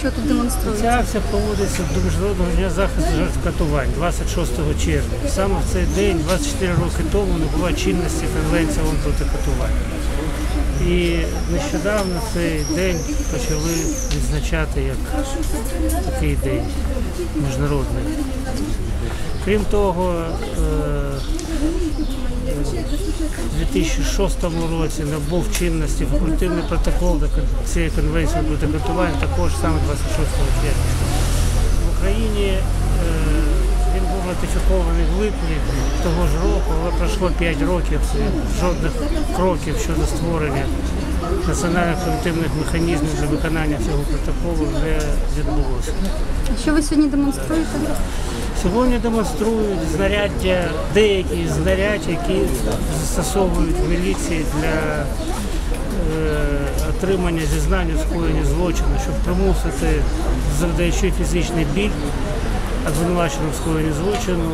Що тут демонструють? Ця акція проводиться до Міжнародного дня захисту жертв катувань 26 червня. Саме в цей день, 24 роки тому, набула чинності Конвенція ООН проти катувань. І нещодавно цей день почали відзначати як такий день міжнародний. Крім того, е, у 2006 році набув чинності факультативний протокол до цієї конвенції проти катувань також саме 26 червня. В Україні е, він був ратифікований в липні того ж року, але пройшло 5 років жодних кроків щодо створення національних колективних механізмів для виконання цього протоколу не відбулося. Що ви сьогодні демонструєте? Сьогодні демонструють знаряддя, деякі знарядь, які застосовують міліції для е, отримання зізнань у скоєнні злочину, щоб примусити, завдаючи фізичний біль, обвинуваченому в скоєнні злочину,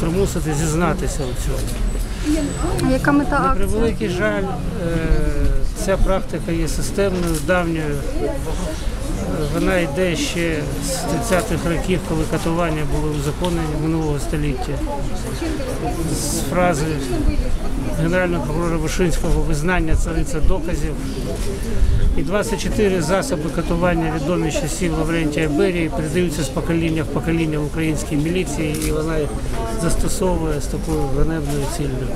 примусити зізнатися у цьому. Яка мета На превеликий жаль, е, ця практика є системною, давньою. Вона йде ще з 30-х років, коли катування були узаконені минулого століття. З фрази генерального прокурора Вишинського визнання цариця доказів. І 24 засоби катування відомі часів Лаврентія Берії передаються з покоління в покоління в українській міліції, і вона їх застосовує з такою ганебною ціллю.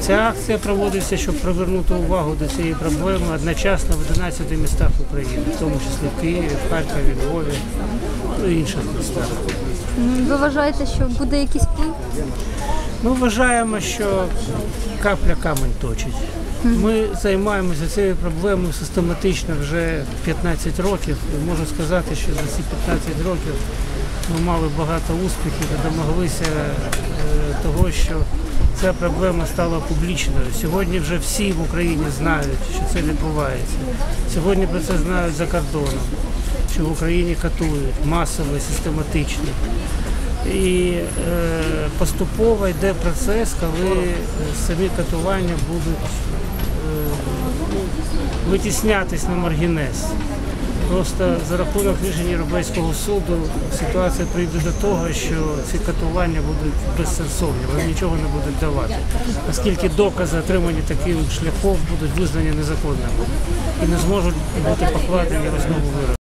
Ця акція проводиться, щоб привернути увагу до цієї проблеми одночасно в 11 містах України, в тому числі в Києві, в Харкові, Львові ну, і інших містах. Ви вважаєте, що буде якийсь вплив? Ми вважаємо, що капля камень точить. Ми займаємося цією проблемою систематично вже 15 років. І можу сказати, що за ці 15 років ми мали багато успіхів і домоглися е, того, що ця проблема стала публічною. Сьогодні вже всі в Україні знають, що це відбувається. Сьогодні про це знають за кордоном, що в Україні катують масово систематично. І е, поступово йде процес, коли е, самі катування будуть е, витіснятись на маргінез. Просто за рахунок рішення Європейського суду ситуація прийде до того, що ці катування будуть безсенсовні, вони нічого не будуть давати, оскільки докази, отримані таким шляхом, будуть визнані незаконними і не зможуть бути покладені в основу вироку.